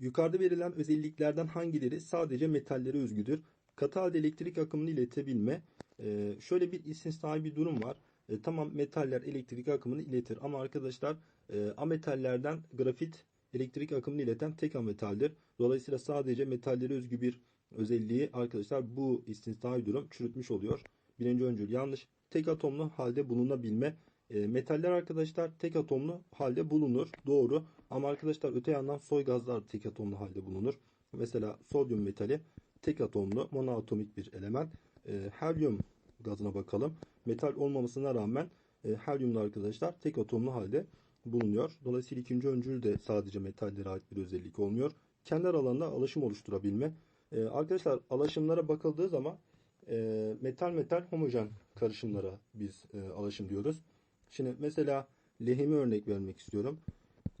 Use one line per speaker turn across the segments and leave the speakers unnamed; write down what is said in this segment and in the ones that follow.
Yukarıda verilen özelliklerden hangileri sadece metallere özgüdür? Katı halde elektrik akımını iletebilme. Ee, şöyle bir istisnai bir durum var. E, tamam metaller elektrik akımını iletir ama arkadaşlar e, ametallerden grafit elektrik akımını ileten tek ametaldir. Dolayısıyla sadece metallere özgü bir özelliği arkadaşlar bu istisnai durum çürütmüş oluyor. Birinci öncül yanlış. Tek atomlu halde bulunabilme. E, metaller arkadaşlar tek atomlu halde bulunur. Doğru. Ama arkadaşlar öte yandan soy gazlar tek atomlu halde bulunur. Mesela sodyum metali tek atomlu monoatomik bir element. E, helyum gazına bakalım. Metal olmamasına rağmen e, helyumda arkadaşlar tek atomlu halde bulunuyor. Dolayısıyla ikinci öncül de sadece metallere ait bir özellik olmuyor. Kendi aralarında alaşım oluşturabilme. E, arkadaşlar alaşımlara bakıldığı zaman e, metal metal homojen karışımlara biz e, alaşım diyoruz. Şimdi mesela lehimi örnek vermek istiyorum.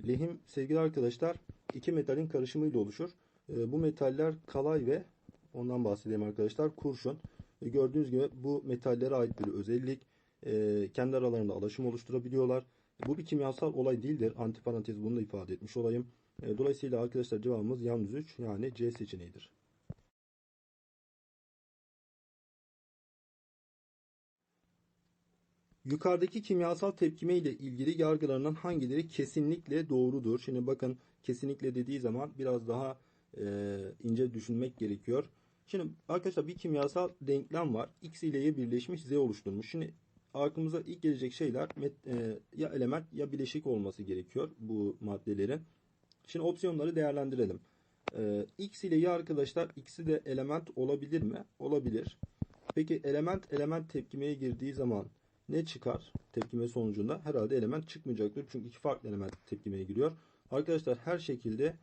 Lehim sevgili arkadaşlar iki metalin karışımıyla oluşur. E, bu metaller kalay ve ondan bahsedeyim arkadaşlar kurşun. Gördüğünüz gibi bu metallere ait bir özellik. E, kendi aralarında alaşım oluşturabiliyorlar. Bu bir kimyasal olay değildir. Antiparantez bunu da ifade etmiş olayım. E, dolayısıyla arkadaşlar cevabımız yalnız 3 yani C seçeneğidir. Yukarıdaki kimyasal tepkime ile ilgili yargılarından hangileri kesinlikle doğrudur? Şimdi bakın kesinlikle dediği zaman biraz daha e, ince düşünmek gerekiyor. Şimdi arkadaşlar bir kimyasal denklem var. X ile Y birleşmiş Z oluşturmuş. Şimdi aklımıza ilk gelecek şeyler e, ya element ya bileşik olması gerekiyor bu maddelerin. Şimdi opsiyonları değerlendirelim. E, X ile Y arkadaşlar ikisi de element olabilir mi? Olabilir. Peki element element tepkimeye girdiği zaman ne çıkar tepkime sonucunda? Herhalde element çıkmayacaktır. Çünkü iki farklı element tepkimeye giriyor. Arkadaşlar her şekilde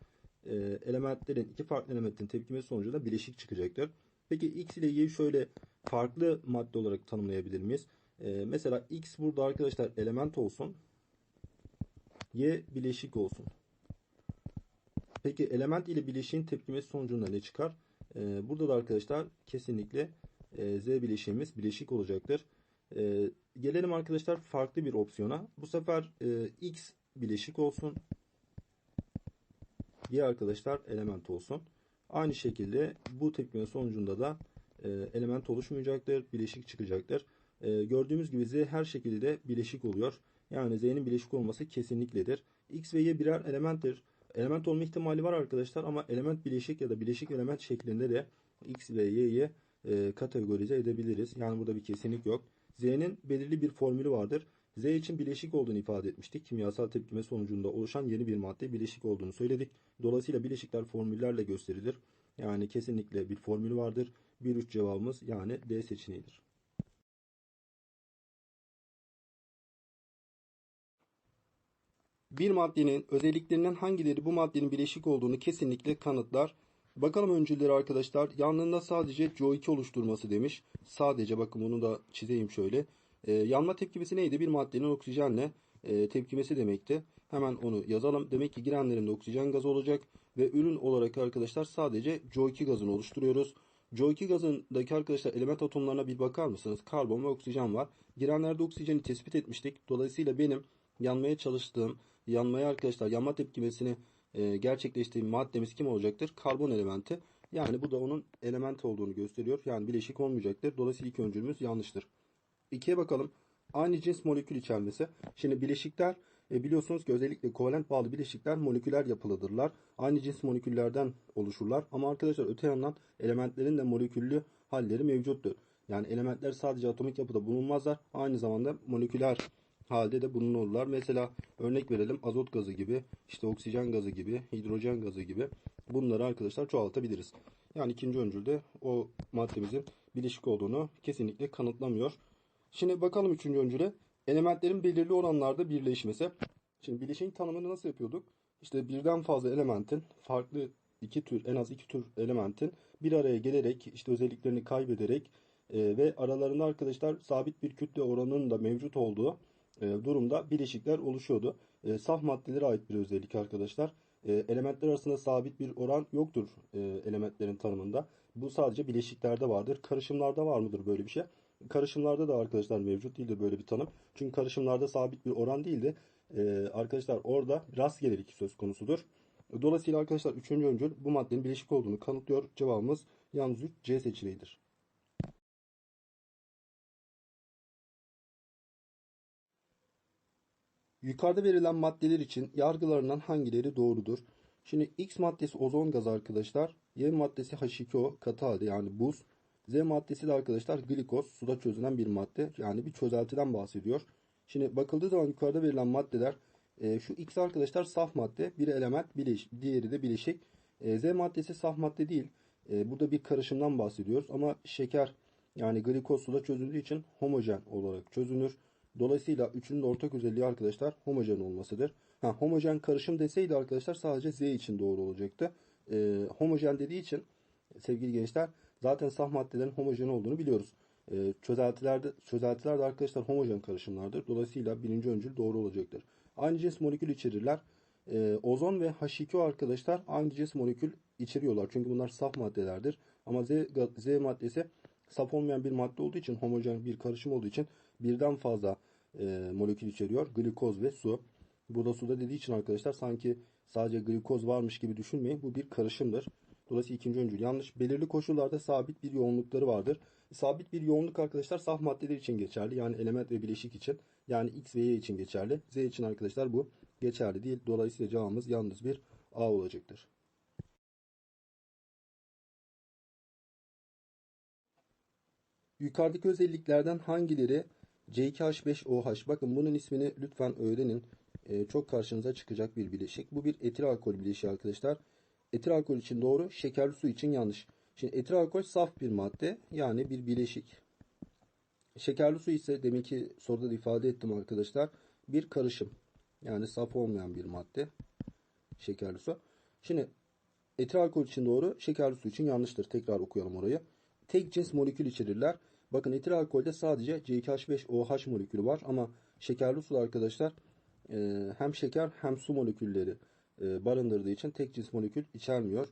e, elementlerin iki farklı elementin tepkime sonucunda bileşik çıkacaktır. Peki X ile Y'yi şöyle farklı madde olarak tanımlayabilir miyiz? E, mesela X burada arkadaşlar element olsun. Y bileşik olsun. Peki element ile bileşiğin tepkimesi sonucunda ne çıkar? E, burada da arkadaşlar kesinlikle e, Z bileşiğimiz bileşik olacaktır. E, gelelim arkadaşlar farklı bir opsiyona. Bu sefer e, X bileşik olsun. Y arkadaşlar element olsun. Aynı şekilde bu tepkime sonucunda da e, element oluşmayacaktır. Bileşik çıkacaktır. E, gördüğümüz gibi Z her şekilde bileşik oluyor. Yani Z'nin bileşik olması kesinlikledir. X ve Y birer elementtir. Element olma ihtimali var arkadaşlar ama element bileşik ya da bileşik element şeklinde de X ve Y'yi e, kategorize edebiliriz. Yani burada bir kesinlik yok. Z'nin belirli bir formülü vardır. Z için bileşik olduğunu ifade etmiştik. Kimyasal tepkime sonucunda oluşan yeni bir madde bileşik olduğunu söyledik. Dolayısıyla bileşikler formüllerle gösterilir. Yani kesinlikle bir formülü vardır. 1-3 cevabımız yani D seçeneğidir. Bir maddenin özelliklerinden hangileri bu maddenin bileşik olduğunu kesinlikle kanıtlar. Bakalım öncülleri arkadaşlar. Yanlığında sadece CO2 oluşturması demiş. Sadece bakın bunu da çizeyim şöyle. Ee, yanma tepkimesi neydi? Bir maddenin oksijenle e, tepkimesi demekti. Hemen onu yazalım. Demek ki girenlerinde oksijen gazı olacak. Ve ürün olarak arkadaşlar sadece CO2 gazını oluşturuyoruz. CO2 gazındaki arkadaşlar element atomlarına bir bakar mısınız? Karbon ve oksijen var. Girenlerde oksijeni tespit etmiştik. Dolayısıyla benim yanmaya çalıştığım, yanmaya arkadaşlar yanma tepkimesini e, gerçekleştirdiğim maddemiz kim olacaktır? Karbon elementi. Yani bu da onun element olduğunu gösteriyor. Yani bileşik olmayacaktır. Dolayısıyla ilk öncülümüz yanlıştır. İkiye bakalım. Aynı cins molekül içermesi. Şimdi bileşikler e, biliyorsunuz ki özellikle kovalent bağlı bileşikler moleküler yapılıdırlar. Aynı cins moleküllerden oluşurlar. Ama arkadaşlar öte yandan elementlerin de moleküllü halleri mevcuttur. Yani elementler sadece atomik yapıda bulunmazlar. Aynı zamanda moleküler halde de bulunurlar. Mesela örnek verelim azot gazı gibi, işte oksijen gazı gibi, hidrojen gazı gibi bunları arkadaşlar çoğaltabiliriz. Yani ikinci öncülde o maddemizin bileşik olduğunu kesinlikle kanıtlamıyor. Şimdi bakalım üçüncü öncüle. Elementlerin belirli oranlarda birleşmesi. Şimdi bileşiğin tanımını nasıl yapıyorduk? İşte birden fazla elementin farklı iki tür en az iki tür elementin bir araya gelerek işte özelliklerini kaybederek e, ve aralarında arkadaşlar sabit bir kütle oranının da mevcut olduğu durumda bileşikler oluşuyordu. E, saf maddelere ait bir özellik arkadaşlar. E, elementler arasında sabit bir oran yoktur e, elementlerin tanımında. Bu sadece bileşiklerde vardır. Karışımlarda var mıdır böyle bir şey? Karışımlarda da arkadaşlar mevcut değildir böyle bir tanım. Çünkü karışımlarda sabit bir oran değildi. E, arkadaşlar orada rastgelelik söz konusudur. Dolayısıyla arkadaşlar üçüncü öncül bu maddenin bileşik olduğunu kanıtlıyor. Cevabımız yalnız 3 C seçeneğidir. Yukarıda verilen maddeler için yargılarından hangileri doğrudur? Şimdi X maddesi ozon gazı arkadaşlar. Y maddesi H2O katı halde yani buz. Z maddesi de arkadaşlar glikoz suda çözülen bir madde. Yani bir çözeltiden bahsediyor. Şimdi bakıldığı zaman yukarıda verilen maddeler e, şu X arkadaşlar saf madde. Bir element bileş, diğeri de bileşik. E, Z maddesi saf madde değil. E, burada bir karışımdan bahsediyoruz. Ama şeker yani glikoz suda çözüldüğü için homojen olarak çözünür. Dolayısıyla üçünün ortak özelliği arkadaşlar homojen olmasıdır. Ha, homojen karışım deseydi arkadaşlar sadece Z için doğru olacaktı. E, homojen dediği için sevgili gençler zaten saf maddelerin homojen olduğunu biliyoruz. E, çözeltilerde, çözeltiler de arkadaşlar homojen karışımlardır. Dolayısıyla birinci öncül doğru olacaktır. Aynı cins molekül içerirler. E, ozon ve H2O arkadaşlar aynı cins molekül içeriyorlar. Çünkü bunlar saf maddelerdir. Ama Z, Z maddesi saf olmayan bir madde olduğu için homojen bir karışım olduğu için birden fazla e, molekül içeriyor. Glikoz ve su. Burada suda dediği için arkadaşlar sanki sadece glikoz varmış gibi düşünmeyin. Bu bir karışımdır. Dolayısıyla ikinci öncül yanlış. Belirli koşullarda sabit bir yoğunlukları vardır. Sabit bir yoğunluk arkadaşlar saf maddeler için geçerli. Yani element ve bileşik için. Yani X ve Y için geçerli. Z için arkadaşlar bu geçerli değil. Dolayısıyla cevabımız yalnız bir A olacaktır. Yukarıdaki özelliklerden hangileri C2H5OH bakın bunun ismini lütfen öğrenin. Ee, çok karşınıza çıkacak bir bileşik. Bu bir etil alkol bileşiği arkadaşlar. Etil alkol için doğru, şekerli su için yanlış. Şimdi etil alkol saf bir madde yani bir bileşik. Şekerli su ise deminki soruda da ifade ettim arkadaşlar. Bir karışım. Yani saf olmayan bir madde. Şekerli su. Şimdi etil alkol için doğru, şekerli su için yanlıştır. Tekrar okuyalım orayı. Tek cins molekül içerirler. Bakın etil alkolde sadece C2H5OH molekülü var ama şekerli su arkadaşlar e, hem şeker hem su molekülleri e, barındırdığı için tek cins molekül içermiyor.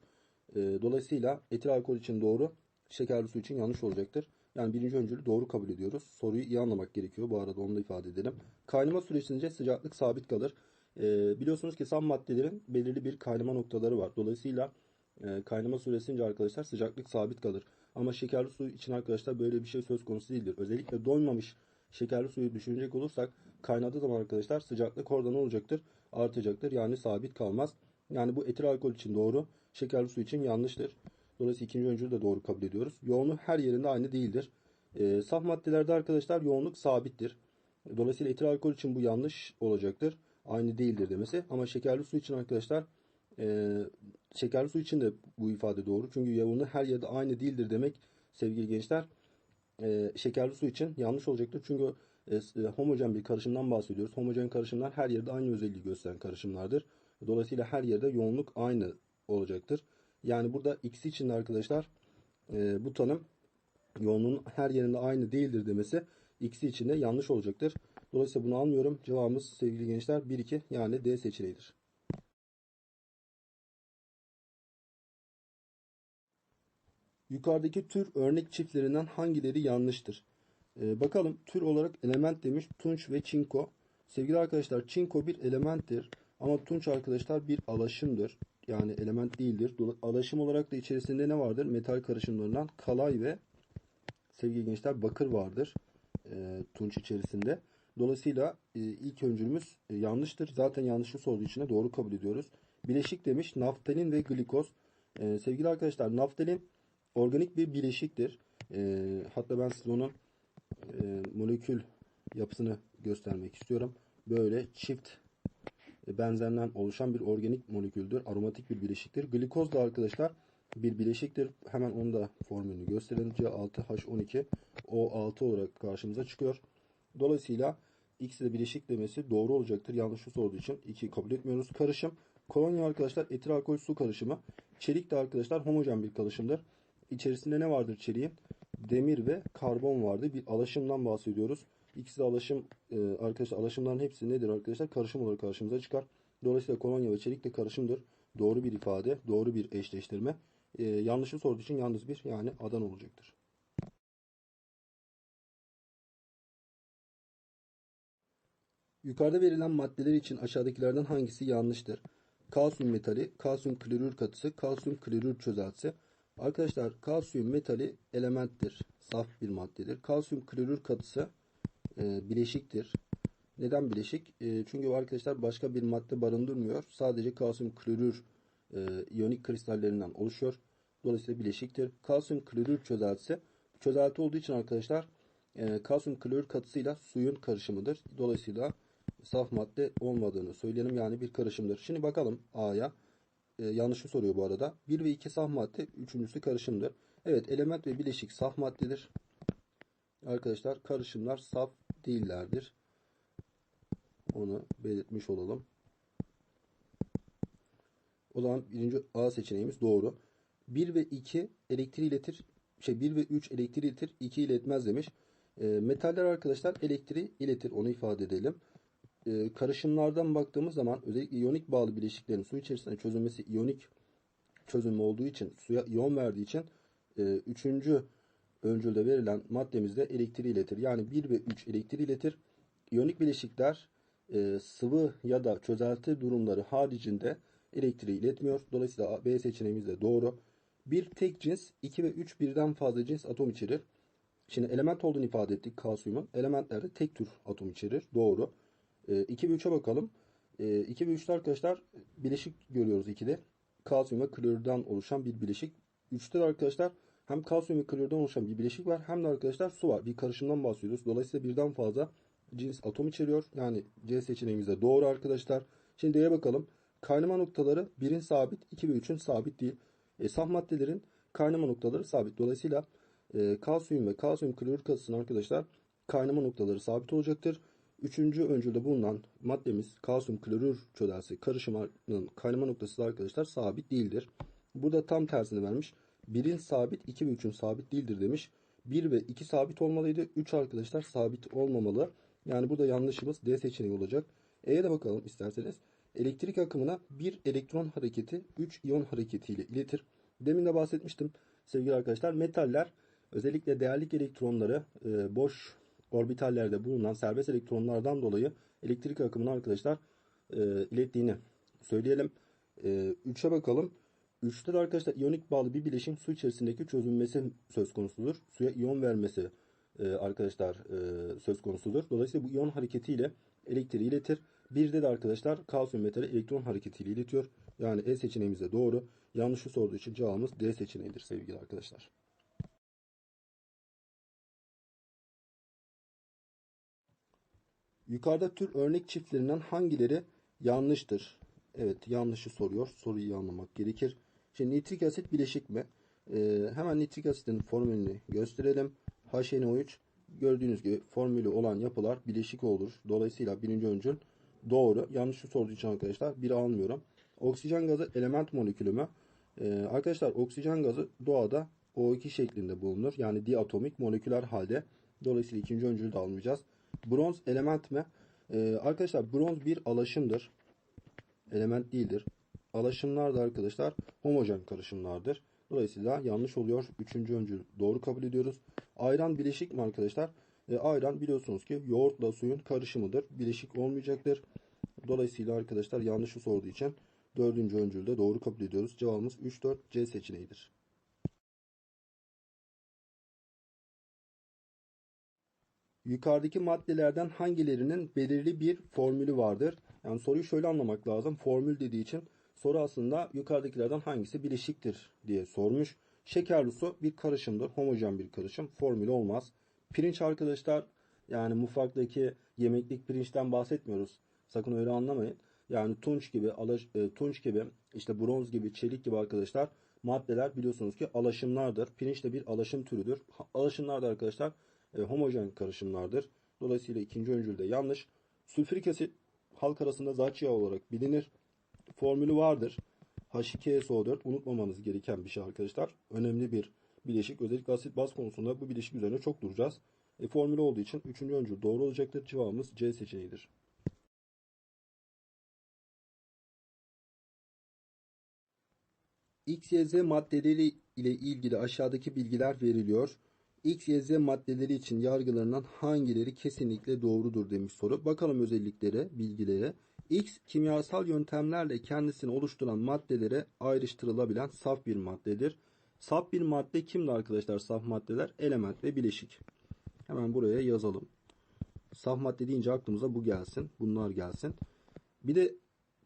E, dolayısıyla etil alkol için doğru, şekerli su için yanlış olacaktır. Yani birinci öncülü doğru kabul ediyoruz. Soruyu iyi anlamak gerekiyor. Bu arada onu da ifade edelim. Kaynama süresince sıcaklık sabit kalır. E, biliyorsunuz ki sam maddelerin belirli bir kaynama noktaları var. Dolayısıyla e, kaynama süresince arkadaşlar sıcaklık sabit kalır. Ama şekerli su için arkadaşlar böyle bir şey söz konusu değildir. Özellikle donmamış şekerli suyu düşünecek olursak kaynadığı zaman arkadaşlar sıcaklık orada ne olacaktır? Artacaktır. Yani sabit kalmaz. Yani bu etil alkol için doğru. Şekerli su için yanlıştır. Dolayısıyla ikinci öncülü de doğru kabul ediyoruz. Yoğunluk her yerinde aynı değildir. E, saf maddelerde arkadaşlar yoğunluk sabittir. Dolayısıyla etil alkol için bu yanlış olacaktır. Aynı değildir demesi. Ama şekerli su için arkadaşlar e, şekerli su için de bu ifade doğru. Çünkü yoğunluğu her yerde aynı değildir demek sevgili gençler. E, şekerli su için yanlış olacaktır. Çünkü e, homojen bir karışımdan bahsediyoruz. Homojen karışımlar her yerde aynı özelliği gösteren karışımlardır. Dolayısıyla her yerde yoğunluk aynı olacaktır. Yani burada X için de arkadaşlar e, bu tanım yoğunluğun her yerinde aynı değildir demesi X için de yanlış olacaktır. Dolayısıyla bunu almıyorum. Cevabımız sevgili gençler 1-2 yani D seçeneğidir. Yukarıdaki tür örnek çiftlerinden hangileri yanlıştır? Ee, bakalım tür olarak element demiş tunç ve çinko. Sevgili arkadaşlar çinko bir elementtir ama tunç arkadaşlar bir alaşımdır. Yani element değildir. Alaşım olarak da içerisinde ne vardır? Metal karışımlarından kalay ve sevgili gençler bakır vardır e, tunç içerisinde. Dolayısıyla e, ilk öncülümüz e, yanlıştır. Zaten yanlışı sorduğu için de doğru kabul ediyoruz. Bileşik demiş naftalin ve glikoz. E, sevgili arkadaşlar naftalin organik bir bileşiktir. E, hatta ben size onun e, molekül yapısını göstermek istiyorum. Böyle çift e, benzerden oluşan bir organik moleküldür. Aromatik bir bileşiktir. Glikoz da arkadaşlar bir bileşiktir. Hemen onu da formülünü gösterelim. C6H12 O6 olarak karşımıza çıkıyor. Dolayısıyla X ile bileşik demesi doğru olacaktır. Yanlışı sorduğu için 2 kabul etmiyoruz. Karışım. Kolonya arkadaşlar etil alkol su karışımı. Çelik de arkadaşlar homojen bir karışımdır. İçerisinde ne vardır çeliğin? Demir ve karbon vardı. Bir alaşımdan bahsediyoruz. İkisi de alaşım e, arkadaşlar alaşımların hepsi nedir arkadaşlar? Karışım olarak karşımıza çıkar. Dolayısıyla kolonya ve çelik de karışımdır. Doğru bir ifade, doğru bir eşleştirme. E, yanlışı sorduğu için yalnız bir yani adan olacaktır. Yukarıda verilen maddeler için aşağıdakilerden hangisi yanlıştır? kalsiyum metali, kalsiyum klorür katısı, kalsiyum klorür çözeltisi. Arkadaşlar kalsiyum metali elementtir. Saf bir maddedir. Kalsiyum klorür katısı e, bileşiktir. Neden bileşik? E, çünkü arkadaşlar başka bir madde barındırmıyor. Sadece kalsiyum klorür e, iyonik kristallerinden oluşuyor. Dolayısıyla bileşiktir. Kalsiyum klorür çözeltisi. Çözelti olduğu için arkadaşlar e, kalsiyum klorür katısıyla suyun karışımıdır. Dolayısıyla saf madde olmadığını söyleyelim. Yani bir karışımdır. Şimdi bakalım A'ya. E, yanlışı soruyor bu arada. 1 ve 2 saf madde, üçüncüsü karışımdır. Evet element ve bileşik saf maddedir. Arkadaşlar karışımlar saf değillerdir. Onu belirtmiş olalım. O zaman birinci A seçeneğimiz doğru. 1 ve 2 elektriği iletir. Şey 1 ve 3 elektriği iletir. 2 iletmez demiş. E, metaller arkadaşlar elektriği iletir. Onu ifade edelim. E, karışımlardan baktığımız zaman özellikle iyonik bağlı bileşiklerin su içerisinde çözülmesi iyonik çözünme olduğu için suya iyon verdiği için e, üçüncü öncülde verilen maddemizde elektriği iletir. Yani 1 ve 3 elektriği iletir. İyonik bileşikler e, sıvı ya da çözelti durumları haricinde elektriği iletmiyor. Dolayısıyla B seçeneğimiz de doğru. Bir tek cins 2 ve 3 birden fazla cins atom içerir. Şimdi element olduğunu ifade ettik kalsiyumun. Elementlerde tek tür atom içerir. Doğru. E, 2 ve 3'e bakalım. E, 2 ve 3'te arkadaşlar bileşik görüyoruz 2'de. Kalsiyum ve klorürden oluşan bir bileşik. 3'te de arkadaşlar hem kalsiyum ve klorürden oluşan bir bileşik var hem de arkadaşlar su var. Bir karışımdan bahsediyoruz. Dolayısıyla birden fazla cins atom içeriyor. Yani C seçeneğimiz de doğru arkadaşlar. Şimdi D'ye bakalım. Kaynama noktaları 1'in sabit, 2 ve 3'ün sabit değil. E, saf maddelerin kaynama noktaları sabit. Dolayısıyla e, kalsiyum ve kalsiyum klorür katısının arkadaşlar kaynama noktaları sabit olacaktır. Üçüncü öncülde bulunan maddemiz kalsiyum klorür çözeltisi karışımının kaynama noktası da arkadaşlar sabit değildir. Burada tam tersini vermiş. 1'in sabit, 2 ve 3'ün sabit değildir demiş. 1 ve 2 sabit olmalıydı. 3 arkadaşlar sabit olmamalı. Yani burada yanlışımız D seçeneği olacak. E'ye de bakalım isterseniz. Elektrik akımına bir elektron hareketi 3 iyon hareketiyle iletir. Demin de bahsetmiştim sevgili arkadaşlar. Metaller özellikle değerlik elektronları e, boş orbitallerde bulunan serbest elektronlardan dolayı elektrik akımını arkadaşlar e, ilettiğini söyleyelim. E, 3'e bakalım. 3'te de arkadaşlar iyonik bağlı bir bileşim su içerisindeki çözünmesi söz konusudur. Suya iyon vermesi e, arkadaşlar e, söz konusudur. Dolayısıyla bu iyon hareketiyle elektriği iletir. Bir de arkadaşlar kalsiyum metali elektron hareketiyle iletiyor. Yani E seçeneğimiz doğru. Yanlışı sorduğu için cevabımız D seçeneğidir sevgili arkadaşlar. Yukarıda tür örnek çiftlerinden hangileri yanlıştır? Evet yanlışı soruyor. Soruyu iyi anlamak gerekir. Şimdi nitrik asit bileşik mi? Ee, hemen nitrik asitin formülünü gösterelim. HNO3 gördüğünüz gibi formülü olan yapılar bileşik olur. Dolayısıyla birinci öncül doğru. Yanlışı sorduğu için arkadaşlar bir almıyorum. Oksijen gazı element molekülü mü? Ee, arkadaşlar oksijen gazı doğada O2 şeklinde bulunur. Yani diatomik moleküler halde. Dolayısıyla ikinci öncülü de almayacağız. Bronz element mi? Ee, arkadaşlar bronz bir alaşımdır. Element değildir. Alaşımlar da arkadaşlar homojen karışımlardır. Dolayısıyla yanlış oluyor. Üçüncü öncül doğru kabul ediyoruz. Ayran bileşik mi arkadaşlar? E, ayran biliyorsunuz ki yoğurtla suyun karışımıdır. Bileşik olmayacaktır. Dolayısıyla arkadaşlar yanlışı sorduğu için dördüncü öncülde doğru kabul ediyoruz. Cevabımız 3-4 C seçeneğidir. Yukarıdaki maddelerden hangilerinin belirli bir formülü vardır? Yani soruyu şöyle anlamak lazım. Formül dediği için soru aslında yukarıdakilerden hangisi bileşiktir diye sormuş. Şekerli su bir karışımdır. Homojen bir karışım. Formülü olmaz. Pirinç arkadaşlar yani mutfaktaki yemeklik pirinçten bahsetmiyoruz. Sakın öyle anlamayın. Yani tunç gibi, alaş, e, tunç gibi, işte bronz gibi, çelik gibi arkadaşlar maddeler biliyorsunuz ki alaşımlardır. Pirinç de bir alaşım türüdür. Alaşımlar da arkadaşlar e, homojen karışımlardır. Dolayısıyla ikinci öncülde yanlış. Sülfürik asit halk arasında zaç yağı olarak bilinir. Formülü vardır. H2SO4 unutmamanız gereken bir şey arkadaşlar. Önemli bir bileşik. Özellikle asit baz konusunda bu bileşik üzerine çok duracağız. E, formülü olduğu için üçüncü öncül doğru olacaktır. Cevabımız C seçeneğidir. X, Y, Z maddeleri ile ilgili aşağıdaki bilgiler veriliyor. X, Y, Z maddeleri için yargılarından hangileri kesinlikle doğrudur demiş soru. Bakalım özelliklere, bilgilere. X kimyasal yöntemlerle kendisini oluşturan maddelere ayrıştırılabilen saf bir maddedir. Saf bir madde kimdi arkadaşlar? Saf maddeler element ve bileşik. Hemen buraya yazalım. Saf madde deyince aklımıza bu gelsin. Bunlar gelsin. Bir de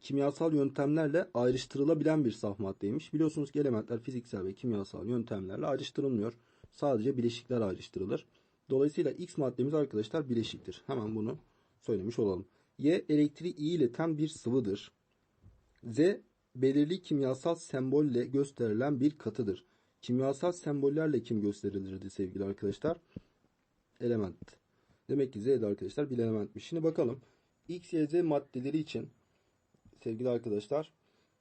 kimyasal yöntemlerle ayrıştırılabilen bir saf maddeymiş. Biliyorsunuz ki elementler fiziksel ve kimyasal yöntemlerle ayrıştırılmıyor. Sadece bileşikler ayrıştırılır. Dolayısıyla X maddemiz arkadaşlar bileşiktir. Hemen bunu söylemiş olalım. Y elektriği ileten bir sıvıdır. Z belirli kimyasal sembolle gösterilen bir katıdır. Kimyasal sembollerle kim gösterilirdi sevgili arkadaşlar? Element. Demek ki Z de arkadaşlar bir elementmiş. Şimdi bakalım. X, Y, Z maddeleri için sevgili arkadaşlar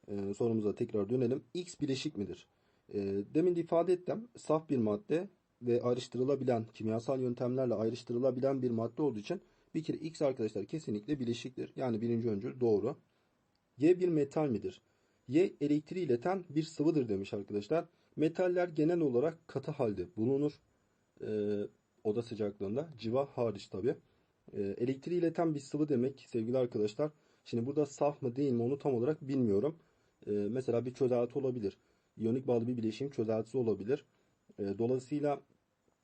e, sorumuza tekrar dönelim. X bileşik midir? E, demin de ifade ettim. Saf bir madde ve ayrıştırılabilen, kimyasal yöntemlerle ayrıştırılabilen bir madde olduğu için bir kere X arkadaşlar kesinlikle bileşiktir. Yani birinci öncül doğru. Y bir metal midir? Y elektriği ileten bir sıvıdır demiş arkadaşlar. Metaller genel olarak katı halde bulunur. Ee, oda sıcaklığında. Civa hariç tabi. Ee, elektriği ileten bir sıvı demek sevgili arkadaşlar. Şimdi burada saf mı değil mi onu tam olarak bilmiyorum. Ee, mesela bir çözelti olabilir. İyonik bağlı bir bileşiğin çözeltisi olabilir. Ee, dolayısıyla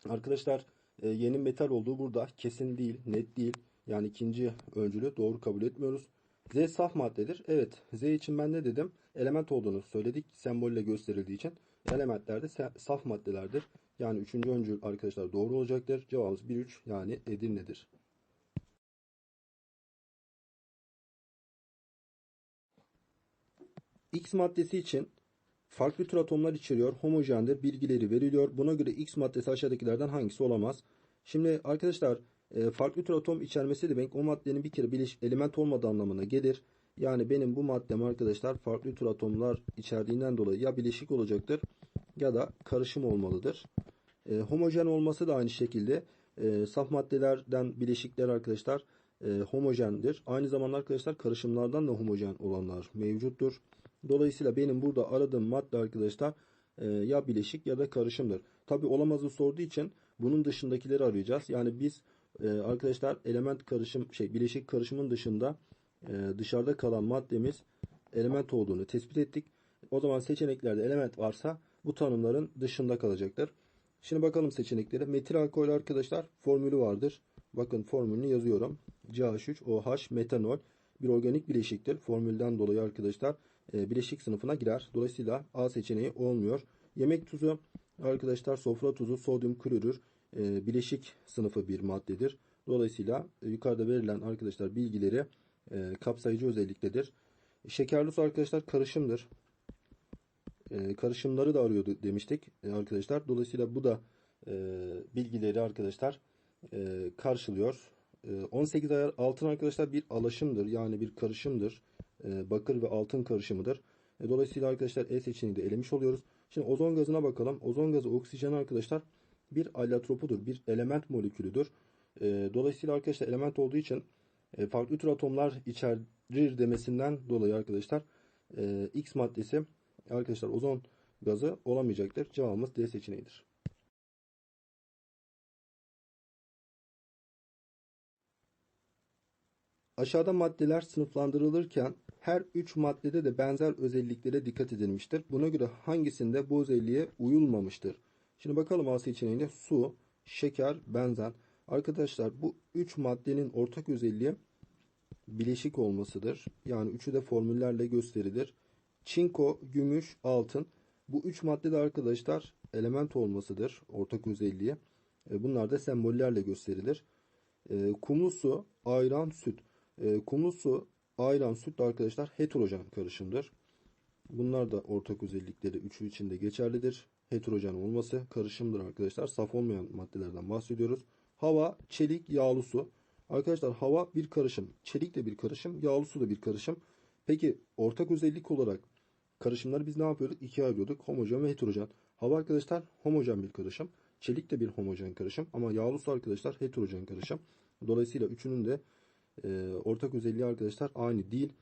arkadaşlar e, Y'nin metal olduğu burada kesin değil, net değil. Yani ikinci öncülü doğru kabul etmiyoruz. Z saf maddedir. Evet, Z için ben ne dedim? Element olduğunu söyledik sembolle gösterildiği için. Elementler de saf maddelerdir. Yani üçüncü öncül arkadaşlar doğru olacaktır. Cevabımız 1-3 yani Edirne'dir. X maddesi için farklı tür atomlar içeriyor, homojendir, bilgileri veriliyor. Buna göre X maddesi aşağıdakilerden hangisi olamaz? Şimdi arkadaşlar e, farklı tür atom içermesi demek o maddenin bir kere bileş element olmadığı anlamına gelir. Yani benim bu maddem arkadaşlar farklı tür atomlar içerdiğinden dolayı ya bileşik olacaktır ya da karışım olmalıdır. E, homojen olması da aynı şekilde e, saf maddelerden bileşikler arkadaşlar e, homojendir. Aynı zamanda arkadaşlar karışımlardan da homojen olanlar mevcuttur. Dolayısıyla benim burada aradığım madde arkadaşlar e, ya bileşik ya da karışımdır. Tabi olamazı sorduğu için bunun dışındakileri arayacağız. Yani biz e, arkadaşlar element karışım şey bileşik karışımın dışında e, dışarıda kalan maddemiz element olduğunu tespit ettik. O zaman seçeneklerde element varsa bu tanımların dışında kalacaktır. Şimdi bakalım seçenekleri. Metil alkol arkadaşlar formülü vardır. Bakın formülünü yazıyorum. CH3OH metanol bir organik bileşiktir. Formülden dolayı arkadaşlar e, bileşik sınıfına girer. Dolayısıyla A seçeneği olmuyor. Yemek tuzu arkadaşlar sofra tuzu sodyum klorür e, bileşik sınıfı bir maddedir. Dolayısıyla e, yukarıda verilen arkadaşlar bilgileri e, kapsayıcı özelliktedir. Şekerli su arkadaşlar karışımdır. E, karışımları da arıyordu demiştik e, arkadaşlar. Dolayısıyla bu da e, bilgileri arkadaşlar e, karşılıyor. E, 18 ayar altın arkadaşlar bir alaşımdır. Yani bir karışımdır. E, bakır ve altın karışımıdır. E, dolayısıyla arkadaşlar E seçeneğini de elemiş oluyoruz. Şimdi ozon gazına bakalım. Ozon gazı oksijen arkadaşlar bir allotropudur. Bir element molekülüdür. E, dolayısıyla arkadaşlar element olduğu için e, farklı tür atomlar içerir demesinden dolayı arkadaşlar e, X maddesi arkadaşlar ozon gazı olamayacaktır. Cevabımız D seçeneğidir. Aşağıda maddeler sınıflandırılırken her üç maddede de benzer özelliklere dikkat edilmiştir. Buna göre hangisinde bu özelliğe uyulmamıştır? Şimdi bakalım A seçeneğinde su, şeker, benzen. Arkadaşlar bu üç maddenin ortak özelliği bileşik olmasıdır. Yani üçü de formüllerle gösterilir. Çinko, gümüş, altın. Bu üç madde de arkadaşlar element olmasıdır. Ortak özelliği. E, Bunlar da sembollerle gösterilir. E, Kumlu su, ayran, süt. E, Kumlu su, ayran, süt de arkadaşlar heterojen karışımdır. Bunlar da ortak özellikleri üçü içinde geçerlidir. Heterojen olması karışımdır arkadaşlar. Saf olmayan maddelerden bahsediyoruz. Hava, çelik, yağlı su. Arkadaşlar hava bir karışım. Çelik de bir karışım. Yağlı su da bir karışım. Peki ortak özellik olarak karışımları biz ne yapıyorduk? İkiye ayırıyorduk. Homojen ve heterojen. Hava arkadaşlar homojen bir karışım. Çelik de bir homojen karışım. Ama yağlı su arkadaşlar heterojen karışım. Dolayısıyla üçünün de e, ortak özelliği arkadaşlar aynı değil.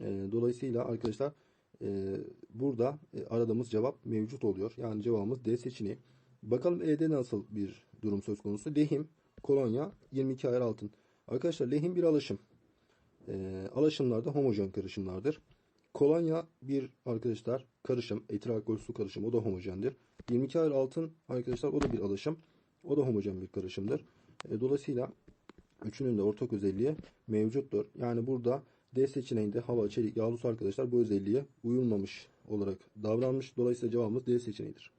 E, dolayısıyla arkadaşlar e, burada e, aradığımız cevap mevcut oluyor. Yani cevabımız D seçeneği. Bakalım E'de nasıl bir durum söz konusu. Lehim, kolonya, 22 ayar altın. Arkadaşlar lehim bir alaşım. E, alaşımlar da homojen karışımlardır. Kolonya bir arkadaşlar karışım. Etil alkol su karışımı. O da homojendir. 22 ayar altın arkadaşlar o da bir alaşım. O da homojen bir karışımdır. E, dolayısıyla üçünün de ortak özelliği mevcuttur. Yani burada D seçeneğinde hava, çelik, yağlı su arkadaşlar bu özelliğe uyulmamış olarak davranmış. Dolayısıyla cevabımız D seçeneğidir.